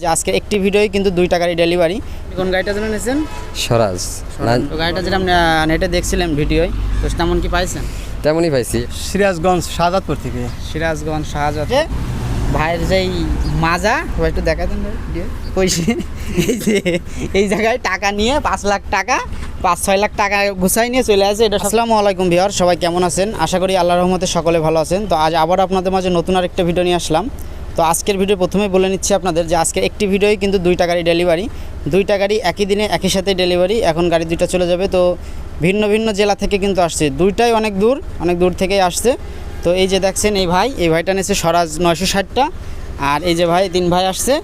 যে আজকে একটি ভিডিওই কিন্তু দুই টাকারই ডেলিভারি কোন গাড়িটা যেন নিয়েছেন? স্বরাজ। গাড়িটা যেটা আপনি নেটে দেখছিলেন ভিডিওয় তো তেমন কি পাইছেন? তেমনই পাইছি। সিরাজগঞ্জ শাহাদাতপুর থেকে। সিরাজগঞ্জ শাহজাদ ভাইয়ের যেই মাজা ভাই একটু দেখা দেন ভিডিও। কইছি এই যে এই জায়গায় টাকা নিয়ে পাঁচ লাখ টাকা পাঁচ ছয় লাখ টাকা গুছাই নিয়ে চলে আসে। এটা আসসালামু আলাইকুম বিহার সবাই কেমন আছেন? আশা করি আল্লাহ রহমতে সকলে ভালো আছেন। তো আজ আবার আপনাদের মাঝে নতুন আরেকটা ভিডিও নিয়ে আসলাম। তো আজকের ভিডিও প্রথমে বলে নিচ্ছি আপনাদের যে আজকে একটি ভিডিওই কিন্তু দুইটা গাড়ি ডেলিভারি। দুইটা গাড়ি একই দিনে একই সাথে ডেলিভারি, এখন গাড়ি দুইটা চলে যাবে। তো ভিন্ন ভিন্ন জেলা থেকে কিন্তু আসছে। দুইটাই অনেক দূর অনেক দূর থেকেই আসছে। তো এই যে দেখছেন, এই ভাই, এই ভাইটা নিয়েছে স্বরাজ নয়শো ষাটটা। আর এই যে ভাই, তিন ভাই আসছে।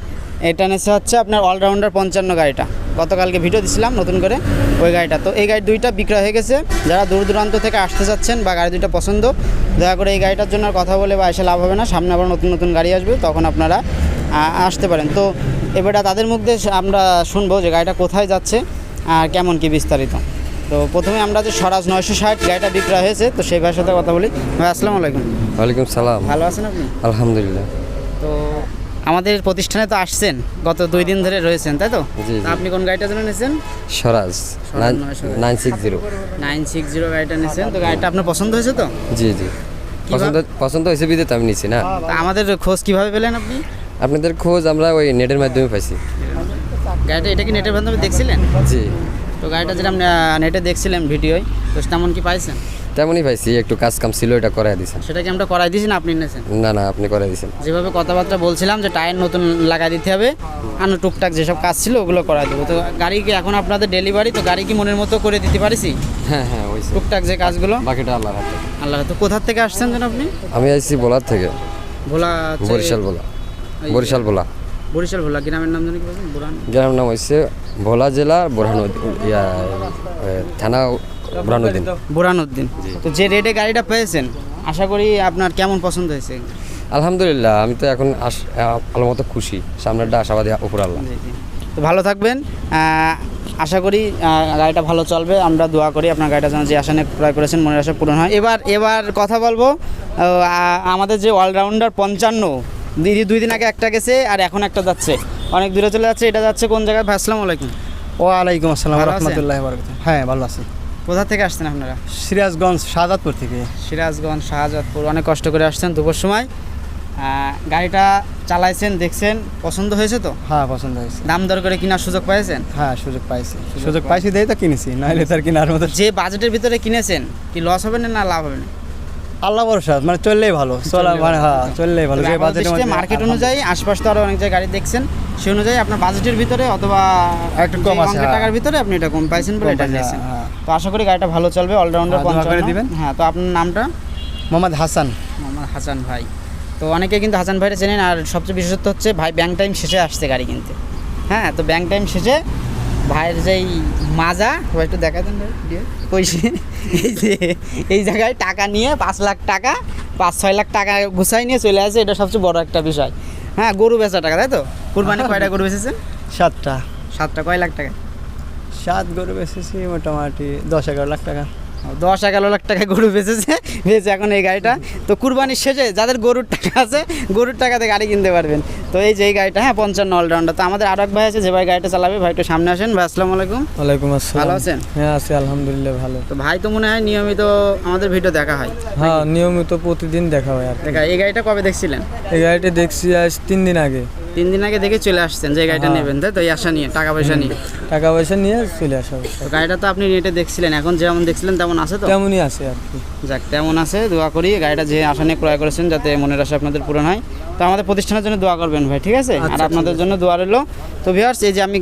এটা নিয়েছে হচ্ছে আপনার অলরাউন্ডার পঞ্চান্ন গাড়িটা। গতকালকে ভিডিও দিছিলাম নতুন করে ওই গাড়িটা। তো এই গাড়ি দুইটা বিক্রয় হয়ে গেছে। যারা দূর দূরান্ত থেকে আসতে যাচ্ছেন বা গাড়ি দুইটা পছন্দ দয়া করে এই গাড়িটার জন্য আর কথা বলে বা এসে লাভ হবে না। সামনে আবার নতুন নতুন গাড়ি আসবে তখন আপনারা আসতে পারেন। তো এবারটা তাদের মুখ দিয়ে আমরা শুনব যে গাড়িটা কোথায় যাচ্ছে আর কেমন কি বিস্তারিত। তো প্রথমে আমরা যে স্বরাজ নয়শো ষাট গাড়িটা বিক্রয় হয়েছে তো সেই ভাইয়ের সাথে কথা বলি। ভাই আসসালামু আলাইকুম। ওয়ালাইকুম সালাম। ভালো আছেন আপনি? আলহামদুলিল্লাহ। আমাদের প্রতিষ্ঠানে তো আসছেন গত দুই দিন ধরে রয়েছেন তাই তো? আপনি কোন গাড়িটা জন্য নিয়েছেন? Swaraj nine six zero. Nine six zero গাড়িটা নিয়েছেন তো গাড়িটা আপনার পছন্দ হয়েছে তো? জি জি। পছন্দ পছন্দ হয়েছে বিদে আমি নিছি না। আমাদের খোঁজ কীভাবে পেলেন আপনি? আপনাদের খোঁজ আমরা ওই নেটের মাধ্যমে পাইছি। গাড়িটা এটা কি নেটের মাধ্যমে দেখছিলেন? জি। তো গাড়িটা যেটা আপনি নেটে দেখছিলেন ভিডিওয় তো তেমন কি পাইছেন? তেমনই পাইছি একটু কাজ কাম ছিল এটা করাই দিছেন সেটা কি আমরা করাই দিয়েছি না আপনি নিয়েছেন? না না আপনি করে দিছেন। যেভাবে কথাবার্তা বলছিলাম যে টায়ার নতুন লাগাই দিতে হবে আর টুকটাক যেসব কাজ ছিল ওগুলো করাই দেবো। তো গাড়ি কি এখন আপনাদের ডেলিভারি তো গাড়ি কি মনের মতো করে দিতে পারিছি? হ্যাঁ হ্যাঁ ওই টুকটাক যে কাজগুলো? বাকিটা আল্লাহর হাতে। আল্লাহ তো কোথার থেকে আসছেন যেন আপনি? আমি আইছি বলার থেকে। ভোলা বরিশাল বলা বরিশাল বলা বরিশাল ভোলা গ্রামের নাম জানি কি বলছেন বুরান গ্রামের নাম হচ্ছে ভোলা জেলা ইয়া থানা বোরহানুদ্দিন বুরানুদ্দিন। তো যে রেটে গাড়িটা পেয়েছেন আশা করি আপনার কেমন পছন্দ হয়েছে? আলহামদুলিল্লাহ আমি তো এখন আস- আ- ভালো মতো খুশি। সামনেরটা আশাবাদী উপর আল্লাহ। তো ভালো থাকবেন। আশা করি গাড়িটা ভালো চলবে। আমরা দোয়া করি আপনার গাড়িটা যেন যে আশা নিয়ে ক্রয় করেছেন মনের আশা পূরণ হয়। এবার এবার কথা বলব আমাদের যে অলরাউন্ডার পঞ্চান্ন দিদি দুই দিন আগে একটা গেছে আর এখন একটা যাচ্ছে। অনেক দূরে চলে যাচ্ছে এটা যাচ্ছে কোন জায়গায়? ভাই আসসালামু আলাইকুম। ওয়ালাইকুম আসসালাম রহমতুল্লাহ হ্যাঁ ভালো আছি। কোথা থেকে আসছেন আপনারা? সিরাজগঞ্জ শাহাদাতপুর থেকে। সিরাজগঞ্জ শাহজাদপুর। অনেক কষ্ট করে আসছেন দুপুর সময়। গাড়িটা চালাইছেন দেখছেন পছন্দ হয়েছে তো? হ্যাঁ পছন্দ হয়েছে। দাম দর করে কেনার সুযোগ পেয়েছেন হ্যাঁ সুযোগ পাইছি। সুযোগ পাইছি দেই তো কিনেছি নাহলে তার কেনার মতো যে বাজেটের ভিতরে কিনেছেন কি লস হবে না না লাভ হবে না? আল্লাহ ভরসা মানে চললেই ভালো চলা মানে হ্যাঁ চললেই ভালো যে বাজেটের মার্কেট অনুযায়ী আশপাশ তো আরও অনেক জায়গায় গাড়ি দেখছেন সেই অনুযায়ী আপনার বাজেটের ভিতরে অথবা একটু কম আছে, হ্যাঁ। টাকার ভিতরে আপনি এটা কম পাইছেন বলে এটা নিয়েছেন। হ্যাঁ, তো আশা করি গাড়িটা ভালো চলবে অলরাউন্ডার হ্যাঁ, দোয়া করে দিবেন। হ্যাঁ তো আপনার নামটা? মোহাম্মদ হাসান। মোহাম্মদ হাসান ভাই। তো অনেকে কিন্তু হাসান ভাইটা চেনেন আর সবচেয়ে বিশেষত্ব হচ্ছে ভাই ব্যাংক টাইম শেষে আসছে গাড়ি কিনতে। হ্যাঁ তো ব্যাংক টাইম শেষে ভাইয়ের যেই মাজা ভাই একটু দেখা দেন কইছি এই যে এই জায়গায় টাকা নিয়ে পাঁচ লাখ টাকা পাঁচ ছয় লাখ টাকা গুছাই নিয়ে চলে আসে এটা সবচেয়ে বড় একটা বিষয়। হ্যাঁ গরু বেচা টাকা তাই তো? কুরবানি কয়টা গরু বেচেছেন? সাতটা। সাতটা কয় লাখ টাকা? সাত গরু বেচেছি মোটামুটি দশ এগারো লাখ টাকা। দশ এগারো লাখ টাকা গরু বেচেছে বেচে এখন এই গাড়িটা। তো কুরবানির শেষে যাদের গরুর টাকা আছে গরুর টাকাতে গাড়ি কিনতে পারবেন। তো এই যে এই গাড়িটা হ্যাঁ পঞ্চান্ন অলরাউন্ডার তো আমাদের আরও এক ভাই আছে যে ভাই গাড়িটা চালাবে ভাই একটু সামনে আসেন। ভাই আসসালামু আলাইকুম। ওয়ালাইকুম আসসালাম। ভালো আছেন? হ্যাঁ আছি আলহামদুলিল্লাহ ভালো। তো ভাই তো মনে হয় নিয়মিত আমাদের ভিডিও দেখা হয় হ্যাঁ নিয়মিত প্রতিদিন দেখা হয় আর এই গাড়িটা কবে দেখছিলেন? এই গাড়িটা দেখছি আজ তিন দিন আগে। তিন দিন আগে দেখে চলে আসছেন যে গাড়িটা হ্যাঁ। নেবেন তাই তো? এই আশা নিয়ে টাকা পয়সা নিয়ে। টাকা পয়সা নিয়ে চলে আসা তো গাড়িটা তো আপনি নেটে দেখছিলেন এখন যেমন দেখছিলেন তেমন আছে তো? তেমনই আছে আর কি। যাক তেমন আছে দোয়া করি গাড়িটা যে আশা নিয়ে ক্রয় করেছেন যাতে মনের আশা আপনাদের পূরণ হয়। তো আমাদের প্রতিষ্ঠানের জন্য দোয়া করবেন ভাই ঠিক আছে? আর আচ্ছা, আপনাদের জন্য দোয়া রইল। তো ভিউয়ার্স এই যে আমি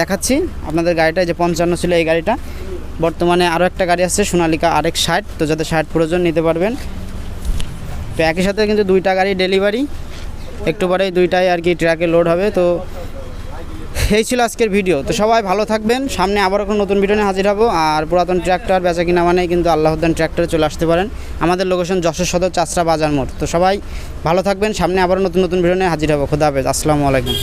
দেখাচ্ছি আপনাদের গাড়িটা যে পঞ্চান্ন ছিল এই গাড়িটা। বর্তমানে আরও একটা গাড়ি আছে সোনালিকা আরেক ষাট। তো যাতে ষাট প্রয়োজন নিতে পারবেন। তো একই সাথে কিন্তু দুইটা গাড়ি ডেলিভারি একটু পরেই দুইটাই আর কি ট্রাকে লোড হবে, তো এই ছিল আজকের ভিডিও তো সবাই ভালো থাকবেন, সামনে আবার কোনো নতুন ভিডিও নিয়ে হাজির হব। আর পুরাতন ট্র্যাক্টর বেচা কিনা মানে কিন্তু আল্লাহদ্দান ট্র্যাক্টরে চলে আসতে পারেন। আমাদের লোকেশন যশোর সদর চাষরা বাজার মোড়। তো সবাই ভালো থাকবেন, সামনে আবারও নতুন নতুন ভিডিও নিয়ে হাজির হব। খুদা হাফেজ, আসসালামু আলাইকুম।